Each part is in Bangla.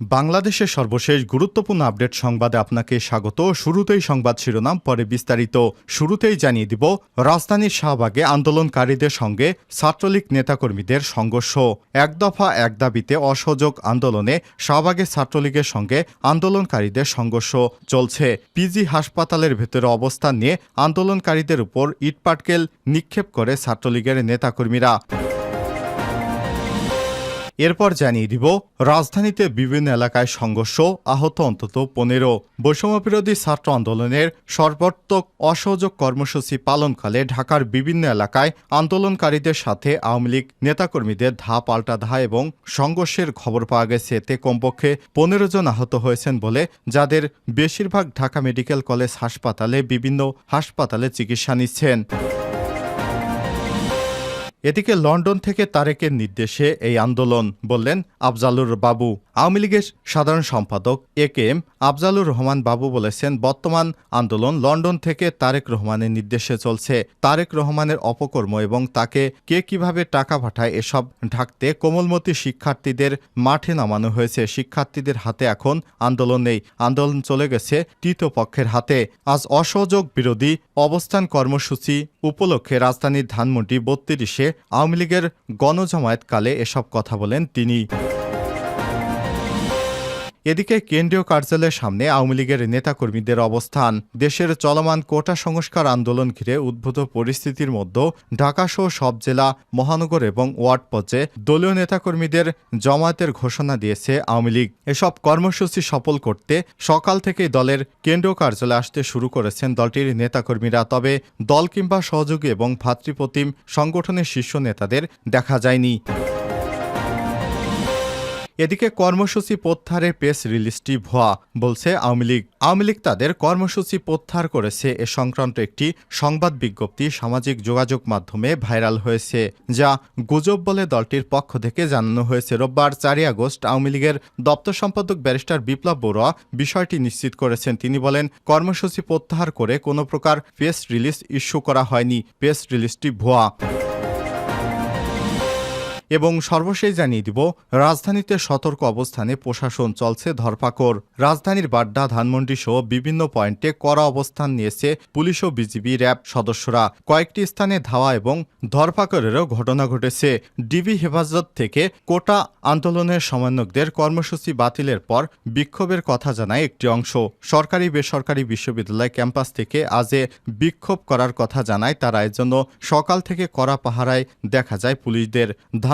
বাংলাদেশের সর্বশেষ গুরুত্বপূর্ণ আপডেট সংবাদে আপনাকে স্বাগত। শুরুতেই সংবাদ শিরোনাম, পরে বিস্তারিত। শুরুতেই জানিয়ে দিব, রাজধানীর শাহবাগে আন্দোলনকারীদের সঙ্গে ছাত্রলীগ নেতাকর্মীদের সংঘর্ষ। এক দফা এক দাবিতে অসহযোগ আন্দোলনে শাহবাগে ছাত্রলীগের সঙ্গে আন্দোলনকারীদের সংঘর্ষ চলছে। পিজি হাসপাতালের ভেতরে অবস্থান নিয়ে আন্দোলনকারীদের উপর ইটপাটকেল নিক্ষেপ করে ছাত্রলীগের নেতাকর্মীরা। এরপর জানিয়ে দিব, রাজধানীতে বিভিন্ন এলাকায় সংঘর্ষ আহত অন্তত পনেরো। বৈষম্যবিরোধী ছাত্র আন্দোলনের সর্বাত্মক অসহযোগ কর্মসূচি পালনকালে ঢাকার বিভিন্ন এলাকায় আন্দোলনকারীদের সাথে আওয়ামী লীগ নেতাকর্মীদের ধা পাল্টা ধা এবং সংঘর্ষের খবর পাওয়া গেছে। এতে কমপক্ষে পনেরো জন আহত হয়েছেন বলে যাদের বেশিরভাগ ঢাকা মেডিকেল কলেজ হাসপাতালে বিভিন্ন হাসপাতালে চিকিৎসা নিচ্ছেন। এদিকে লন্ডন থেকে তারেকের নির্দেশে এই আন্দোলন, বললেন আফজালুর বাবু। আওয়ামী লীগের সাধারণ সম্পাদক A K M Afzalur Rahman Babu বলেছেন, বর্তমান আন্দোলন লন্ডন থেকে তারেক রহমানের নির্দেশে চলছে। তারেক রহমানের অপকর্ম এবং তাকে কে কীভাবে টাকা পাঠায়, এসব ঢাকতে কোমলমতি শিক্ষার্থীদের মাঠে নামানো হয়েছে। শিক্ষার্থীদের হাতে এখন আন্দোলন নেই। আন্দোলন চলে গেছে তৃতীয় পক্ষের হাতে। আজ অসহযোগ বিরোধী অবস্থান কর্মসূচি উপলক্ষে রাজধানীর ধানমন্ডি বত্রিশে আওয়ামী লীগের গণজামায়াতকালে এসব কথা বলেন তিনি। এদিকে কেন্দ্রীয় কার্যালয়ের সামনে আওয়ামী লীগের নেতাকর্মীদের অবস্থান। দেশের চলমান কোটা সংস্কার আন্দোলন ঘিরে উদ্ভূত পরিস্থিতির মধ্যে ঢাকাসহ সব জেলা, মহানগর এবং ওয়ার্ড পর্যায়ে দলীয় নেতাকর্মীদের জমায়েতের ঘোষণা দিয়েছে আওয়ামী লীগ। এসব কর্মসূচি সফল করতে সকাল থেকেই দলের কেন্দ্রীয় কার্যালয়ে আসতে শুরু করেছেন দলটির নেতাকর্মীরা। তবে দল কিংবা সহযোগী এবং ভাতৃপ্রতিম সংগঠনের শীর্ষ নেতাদের দেখা যায়নি। এদিকে কর্মসূচি প্রত্যাহারের প্রেস রিলিজটি ভুয়া বলছে আওয়ামী লীগ। আওয়ামী লীগ তাদের কর্মসূচি প্রত্যাহার করেছে। এ সংক্রান্ত একটি সংবাদ বিজ্ঞপ্তি সামাজিক যোগাযোগ মাধ্যমে ভাইরাল হয়েছে, যা গুজব বলে দলটির পক্ষ থেকে জানানো হয়েছে। রোববার চারই আগস্ট আওয়ামী লীগের দপ্তর সম্পাদক ব্যারিস্টার বিপ্লব বড়ুয়া বিষয়টি নিশ্চিত করেছেন। তিনি বলেন, কর্মসূচি প্রত্যাহার করে কোনো প্রকার প্রেস রিলিজ ইস্যু করা হয়নি। প্রেস রিলিজটি ভুয়া। এবং সর্বশেষ জানিয়ে দিব, রাজধানীতে সতর্ক অবস্থানে প্রশাসন চলছে ধরপাকড়। রাজধানীর বাড্ডা, ধানমন্ডি সহ বিভিন্ন পয়েন্টে কড়া অবস্থান নিয়েছে পুলিশ ও বিজিবি র্যাব সদস্যরা। কয়েকটি স্থানে ধাওয়া এবং ধরপাকড়েরও ঘটনা ঘটেছে। ডিবি হেফাজত থেকে কোটা আন্দোলনের সমন্বয়কদের কর্মসূচি বাতিলের পর বিক্ষোভের কথা জানায় একটি অংশ। সরকারি, বেসরকারি বিশ্ববিদ্যালয় ক্যাম্পাস থেকে আজে বিক্ষোভ করার কথা জানায় তারা। এজন্য সকাল থেকে কড়া পাহারায় দেখা যায় পুলিশদের।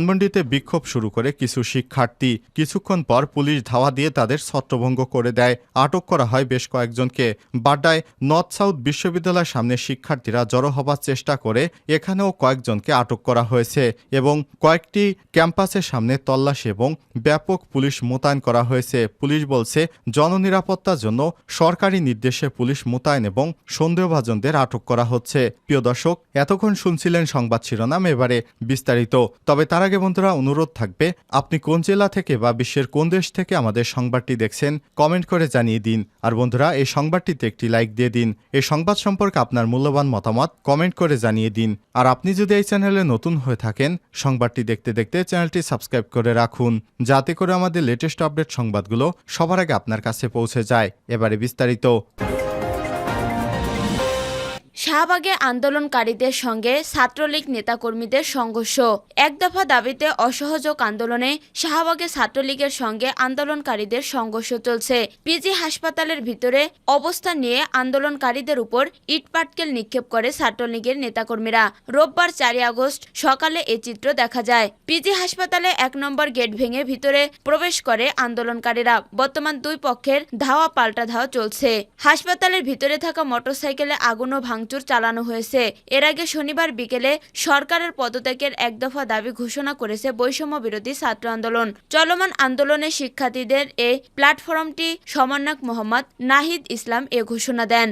ধানমন্ডিতে বিক্ষোভ শুরু করে কিছু শিক্ষার্থী। কিছুক্ষণ পর পুলিশ ধাওয়া দিয়ে তাদের ছত্রভঙ্গ করে দেয়। আটক করা হয় বেশ কয়েকজনকে। বাড্ডায় নর্থ সাউথ বিশ্ববিদ্যালয়ের সামনে শিক্ষার্থীরা জড়ো হবার চেষ্টা করে। এখানেও কয়েকজনকে আটক করা হয়েছে এবং কয়েকটি ক্যাম্পাসের সামনে তল্লাশি এবং ব্যাপক পুলিশ মোতায়েন করা হয়েছে। পুলিশ বলছে, জননিরাপত্তার জন্য সরকারি নির্দেশে পুলিশ মোতায়েন এবং সন্দেহভাজনদের আটক করা হচ্ছে। প্রিয় দর্শক, এতক্ষণ শুনছিলেন সংবাদ শিরোনাম, এবারে বিস্তারিত। তবে তার আগে বন্ধুরা অনুরোধ থাকবে, আপনি কোন জেলা থেকে বা বিশ্বের কোন দেশ থেকে আমাদের সংবাদটি দেখছেন, কমেন্ট করে জানিয়ে দিন। আর বন্ধুরা, এই সংবাদটিতে একটি লাইক দিয়ে দিন। এই সংবাদ সম্পর্কে আপনার মূল্যবান মতামত কমেন্ট করে জানিয়ে দিন। আর আপনি যদি এই চ্যানেলে নতুন হয়ে থাকেন, সংবাদটি দেখতে দেখতে চ্যানেলটি সাবস্ক্রাইব করে রাখুন, যাতে করে আমাদের লেটেস্ট আপডেট সংবাদগুলো সবার আগে আপনার কাছে পৌঁছে যায়। এবারে বিস্তারিত। শাহবাগে আন্দোলনকারীদের সঙ্গে ছাত্রলীগ নেতাকর্মীদের সংঘর্ষ। এক দফা দাবিতে অসহযোগ আন্দোলনে শাহবাগে ছাত্রলীগের সঙ্গে আন্দোলনকারীদের সংঘর্ষ চলছে। পিজি হাসপাতালের ভিতরে অবস্থান নিয়ে আন্দোলনকারীদের উপর ইটপাটকেল নিক্ষেপ করে ছাত্রলীগের নেতাকর্মীরা। রোববার চারই আগস্ট সকালে এ চিত্র দেখা যায়। পিজি হাসপাতালে এক নম্বর গেট ভেঙে ভিতরে প্রবেশ করে আন্দোলনকারীরা। বর্তমান দুই পক্ষের ধাওয়া পাল্টা ধাওয়া চলছে। হাসপাতালের ভিতরে থাকা মোটরসাইকেলে আগুন ও ভাঙচুর চালানো হয়েছে। এর আগে শনিবার বিকেলে সরকারের পদত্যাগের এক দফা দাবি ঘোষণা করেছে বৈষম্য বিরোধী ছাত্র আন্দোলন। চলমান আন্দোলনে শিক্ষার্থীদের এই প্ল্যাটফর্মটি সমন্বয়ক মোহাম্মদ নাহিদ ইসলাম এ ঘোষণা দেন।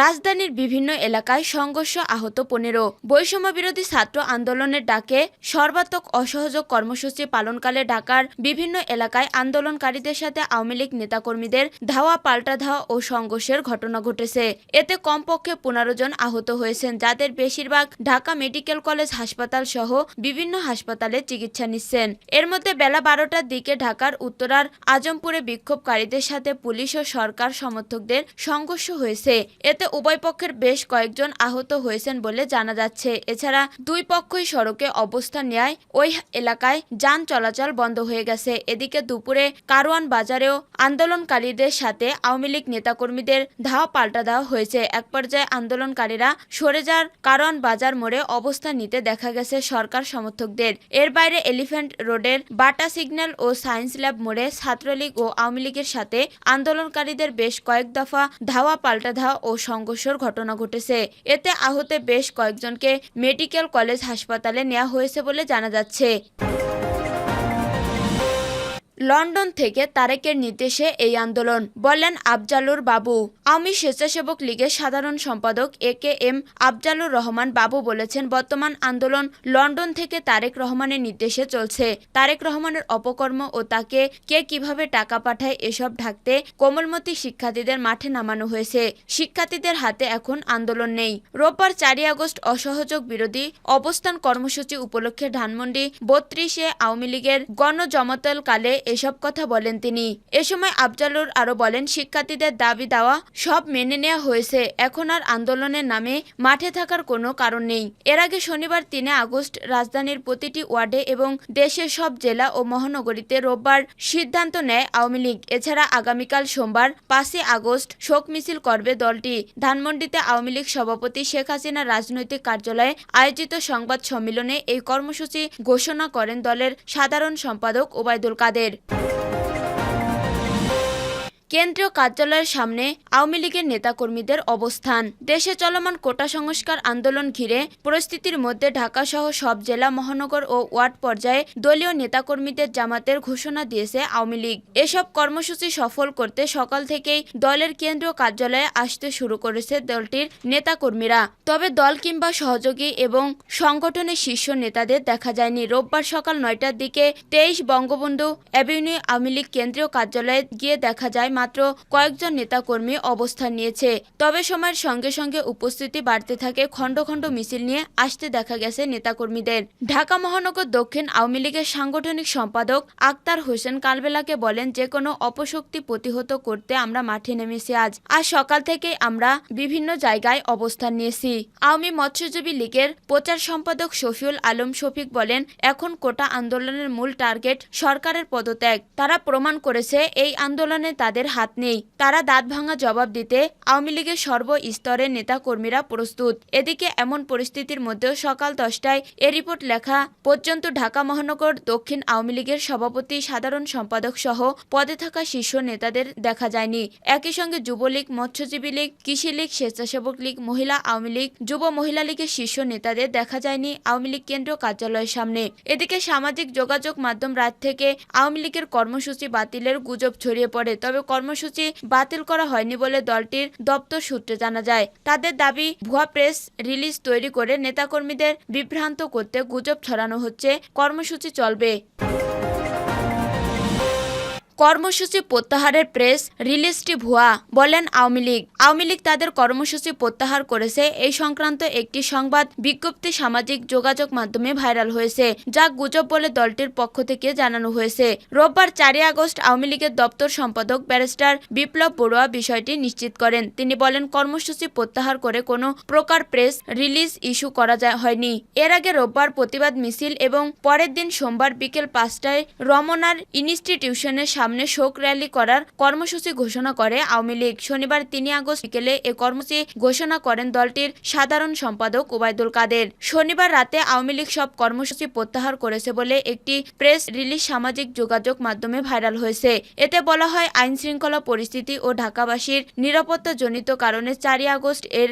রাজধানীর বিভিন্ন এলাকায় সংঘর্ষ আহত পনেরো। বৈষম্য বিরোধী ছাত্র আন্দোলনের ডাকে সর্বাত্মক অসহযোগ কর্মসূচি পালনকালে ঢাকার বিভিন্ন এলাকায় আন্দোলনকারীদের সাথে আওয়ামী লীগ নেতাকর্মীদের ধাওয়া, পাল্টা ধাওয়া ও সংঘর্ষের ঘটনা ঘটেছে। এতে কমপক্ষে পনেরো জন আহত হয়েছেন, যাদের বেশিরভাগ ঢাকা মেডিকেল কলেজ হাসপাতাল সহ বিভিন্ন হাসপাতালে চিকিৎসা নিচ্ছেন। এর মধ্যে বেলা বারোটার দিকে ঢাকার উত্তরার আজমপুরে বিক্ষোভকারীদের সাথে পুলিশ ও সরকার সমর্থকদের সংঘর্ষ হয়েছে। এতে উভয় পক্ষের বেশ কয়েকজন আহত হয়েছেন বলে জানা যাচ্ছে। এছাড়া দুই পক্ষই সড়কে অবস্থান নেয় ওই এলাকায় যান চলাচল বন্ধ হয়ে গেছে। এদিকে দুপুরে কারওয়ান বাজারেও আন্দোলনকারীদের সাথে আওয়ামী লীগ নেতাকর্মীদের ধাওয়া পাল্টা দেওয়া হয়েছে। এক পর্যায়ে আন্দোলনকারীরা সরে যার কারওয়ান বাজার মোড়ে অবস্থান নিতে দেখা গেছে সরকার সমর্থকদের। এর বাইরে এলিফ্যান্ট রোডের বাটা সিগন্যাল ও সায়েন্স ল্যাব মোড়ে ছাত্রলীগ ও আওয়ামী লীগের সাথে আন্দোলনকারীদের বেশ কয়েক দফা ধাওয়া পাল্টা ধাওয়া ও সংঘর্ষের ঘটনা ঘটেছে। এতে আহতে বেশ কয়েকজনকে মেডিকেল কলেজ হাসপাতালে নেওয়া হয়েছে বলে জানা যাচ্ছে। লন্ডন থেকে তারেকের নির্দেশে এই আন্দোলন বলেন আফজালুর বাবু। আমি স্বেচ্ছাসেবক লীগের সাধারণ সম্পাদক A K M Afzalur Rahman Babu বলেছেন, বর্তমান আন্দোলন লন্ডন থেকে তারেক রহমানের নির্দেশে চলছে। তারেক রহমানের অপকর্ম ও তাকে কে কীভাবে টাকা পাঠায় এসব ঢাকতে কোমলমতি শিক্ষার্থীদের মাঠে নামানো হয়েছে। শিক্ষার্থীদের হাতে এখন আন্দোলন নেই। রোববার চারই আগস্ট অসহযোগ বিরোধী অবস্থান কর্মসূচি উপলক্ষে ধানমন্ডি বত্রিশে আওয়ামী লীগের গণজমাতল কালে এসব কথা বলেন তিনি। এ সময় আফজালুর আরও বলেন, শিক্ষার্থীদের দাবি দেওয়া সব মেনে নেওয়া হয়েছে। এখন আর আন্দোলনের নামে মাঠে থাকার কোনো কারণ নেই। এর আগে শনিবার তিনে আগস্ট রাজধানীর প্রতিটি ওয়ার্ডে এবং দেশের সব জেলা ও মহানগরীতে রোববার সিদ্ধান্ত নেয় আওয়ামী লীগ। এছাড়া আগামীকাল সোমবার পাঁচই আগস্ট শোক মিছিল করবে দলটি। ধানমন্ডিতে আওয়ামী লীগ সভাপতি শেখ হাসিনার রাজনৈতিক কার্যালয়ে আয়োজিত সংবাদ সম্মেলনে এই কর্মসূচি ঘোষণা করেন দলের সাধারণ সম্পাদক ওবায়দুল কাদের। good. কেন্দ্রীয় কার্যালয়ের সামনে আওয়ামী লীগের নেতাকর্মীদের অবস্থান। দেশে চলমান কোটা সংস্কার আন্দোলন ঘিরে পরিস্থিতির মধ্যে ঢাকা সহ সব জেলা, মহানগর ও ওয়ার্ড পর্যায়ে দলীয় নেতাকর্মীদের জামাতের ঘোষণা দিয়েছে আওয়ামী লীগ। এসব কর্মসূচি সফল করতে সকাল থেকেই দলের কেন্দ্রীয় কার্যালয়ে আসতে শুরু করেছে দলটির নেতাকর্মীরা। তবে দল কিংবা সহযোগী এবং সংগঠনের শীর্ষ নেতাদের দেখা যায়নি। রোববার সকাল নয়টার দিকে তেইশ বঙ্গবন্ধু অ্যাভিনিউ আওয়ামী লীগ কেন্দ্রীয় কার্যালয়ে গিয়ে দেখা যায় মাত্র কয়েকজন নেতাকর্মী অবস্থান নিয়েছে। তবে সময়ের সঙ্গে সঙ্গে উপস্থিতি বাড়তে থাকে খণ্ড খণ্ড মিছিল নিয়ে আসতে দেখা গেছে নেতাকর্মীদের। ঢাকা মহানগর দক্ষিণ আওয়ামী লীগের সাংগঠনিক সম্পাদক আক্তার হোসেন কালবেলাকে বলেন যে কোনো অপশক্তি প্রতিহত করতে আমরা মাঠে নেমেছি আজ। আজ সকাল থেকে আমরা বিভিন্ন জায়গায় অবস্থান নিয়েছি। আওয়ামী মৎস্যজীবী লীগের প্রচার সম্পাদক শফিউল আলম শফিক বলেন, এখন কোটা আন্দোলনের মূল টার্গেট সরকারের পদত্যাগ। তারা প্রমাণ করেছে, এই আন্দোলনে তাদের হাত নেই। তারা দাঁত ভাঙা জবাব দিতে আওয়ামী লীগের সর্বস্তরের নেতাকর্মীরা প্রস্তুত। এদিকে এমন পরিস্থিতির মধ্যেও সকাল দশটায় এ রিপোর্ট লেখা পর্যন্ত ঢাকা মহানগর দক্ষিণ আওয়ামী লীগের সভাপতি, সাধারণ সম্পাদক সহ পদে থাকা শীর্ষ নেতাদের দেখা যায়নি। একই সঙ্গে যুবলীগ, মৎস্যজীবী লীগ, কৃষি লীগ, স্বেচ্ছাসেবক লীগ, মহিলা আওয়ামী লীগ, যুব মহিলা লীগের শীর্ষ নেতাদের দেখা যায়নি আওয়ামী লীগ কেন্দ্র কার্যালয়ের সামনে। এদিকে সামাজিক যোগাযোগ মাধ্যম রাত থেকে আওয়ামী লীগের কর্মসূচি বাতিলের গুজব ছড়িয়ে পড়ে। তবে কর্মসূচি বাতিল করা হয়নি বলে দলটির দপ্তর সূত্রে জানা যায়। তাদের দাবি, ভুয়া প্রেস রিলিজ তৈরি করে নেতাকর্মীদের বিভ্রান্ত করতে গুজব ছড়ানো হচ্ছে। কর্মসূচি চলবে। কর্মসূচি প্রত্যাহারের প্রেস রিলিজটি ভুয়া বলেন আওয়ামী লীগ। আওয়ামী লীগ তাদের কর্মসূচি প্রত্যাহার করেছে। এই সংক্রান্ত একটি সংবাদ বিজ্ঞপ্তি সামাজিক যোগাযোগ মাধ্যমে ভাইরাল হয়েছে, যা গুজব বলে দলটির পক্ষ থেকে জানানো হয়েছে। রোববার চারই আগস্ট আওয়ামী লীগের দপ্তর সম্পাদক ব্যারিস্টার বিপ্লব বড়ুয়া বিষয়টি নিশ্চিত করেন। তিনি বলেন, কর্মসূচি প্রত্যাহার করে কোনো প্রকার প্রেস রিলিজ ইস্যু করা হয়নি। এর আগে রোববার প্রতিবাদ মিছিল এবং পরের দিন সোমবার বিকেল পাঁচটায় রমনার ইনস্টিটিউশনের সামনে শোক র্যালি করার কর্মসূচি ঘোষণা করে আওয়ামী লীগ। শনিবার তিন আগস্ট বিকেলে এ কর্মসূচি ঘোষণা করেন দলটির সাধারণ সম্পাদক ওবায়দুল কাদের। শনিবার রাতে আওয়ামী লীগ সব কর্মসূচি প্রত্যাহার করেছে বলে একটি প্রেস রিলিজ সামাজিক যোগাযোগ মাধ্যমে ভাইরাল হয়েছে। এতে বলা হয় আইন শৃঙ্খলা পরিস্থিতি ও ঢাকাবাসীর নিরাপত্তাজনিত কারণে চারই আগস্ট এর